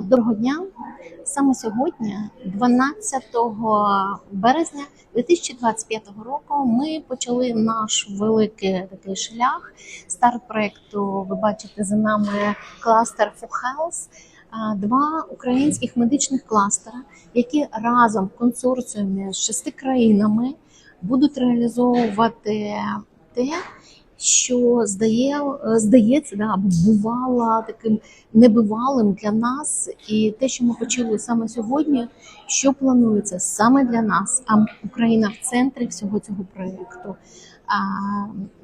Доброго дня! Саме сьогодні, 12 березня 2025 року, ми почали наш великий такий шлях. Старт проекту ви бачите за нами кластер For Health. Два українських медичних кластера, які разом в консорціумі з шести країнами будуть реалізовувати те, що здає, здається, да, або бувало таким небивалим для нас, і те, що ми почули саме сьогодні, що планується саме для нас, а Україна в центрі всього цього проєкту. А,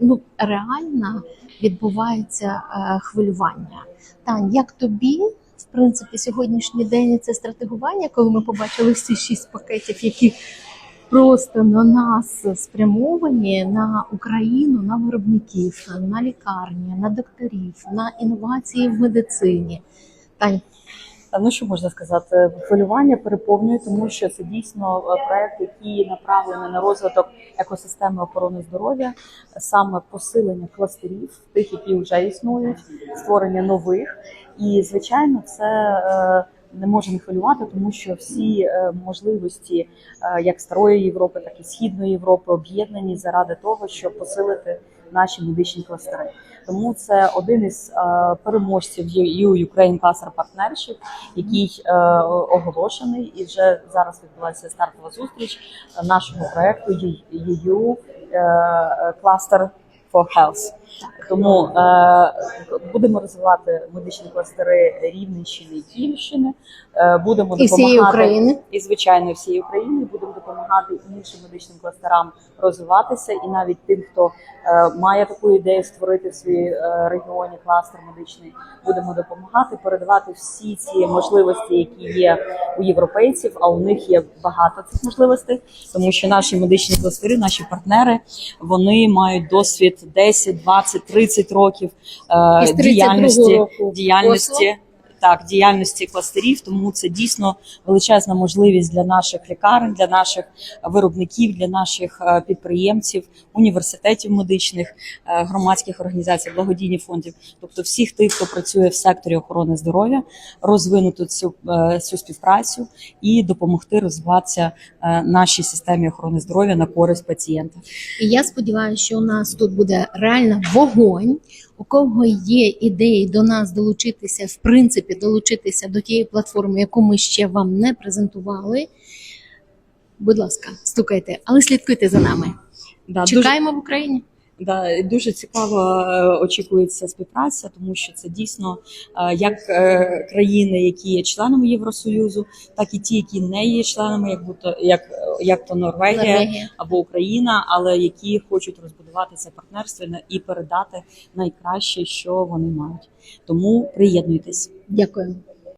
ну, реально відбувається е, хвилювання. Тань, як тобі, в принципі, сьогоднішній день це стратегування, коли ми побачили всі шість пакетів, які просто на нас спрямовані на Україну, на виробників, на лікарні, на докторів, на інновації в медицині. Та, Ну що можна сказати, хвилювання переповнює, тому що це дійсно е, проект, який направлений на розвиток екосистеми охорони здоров'я, саме посилення кластерів, тих, які вже існують, створення нових. І звичайно, це е, не може не хвилювати, тому що всі е, можливості е, як старої Європи, так і східної Європи об'єднані заради того, щоб посилити наші медичні кластери. Тому це один із е, переможців EU Ukraine Cluster Partnership, який оголошений, і вже зараз відбувається стартова зустріч нашого проекту EU Cluster for Health. Тому е, будемо розвивати медичні кластери Рівненщини і Київщини. Е, будемо і всієї України. і звичайно всієї України будемо допомагати іншим медичним кластерам розвиватися, і навіть тим, хто е, має таку ідею створити в своїй е, регіоні кластер медичний, будемо допомагати передавати всі ці можливості, які є у європейців. А у них є багато цих можливостей, тому що наші медичні кластери, наші партнери, вони мають досвід 10, 20, 30 років е, Із 32-го діяльності діяльності. Так, діяльності кластерів, тому це дійсно величезна можливість для наших лікарень, для наших виробників, для наших е, підприємців, університетів медичних, е, громадських організацій, благодійних фондів, тобто всіх тих, хто працює в секторі охорони здоров'я, розвинути цю, е, цю співпрацю і допомогти розвиватися нашій системі охорони здоров'я на користь пацієнта. І я сподіваюся, що у нас тут буде реально вогонь. У кого є ідеї до нас долучитися, в принципі, долучитися до тієї платформи, яку ми ще вам не презентували. Будь ласка, стукайте, але слідкуйте за нами. Да, дуже- в Україні. Да, дуже цікаво е, очікується співпраця, тому що це дійсно е, як е, країни, які є членами Євросоюзу, так і ті, які не є членами, як будто як, як то Норвегія Норвегія. або Україна, але які хочуть розбудувати це партнерство і передати найкраще, що вони мають. Тому приєднуйтесь. Дякую.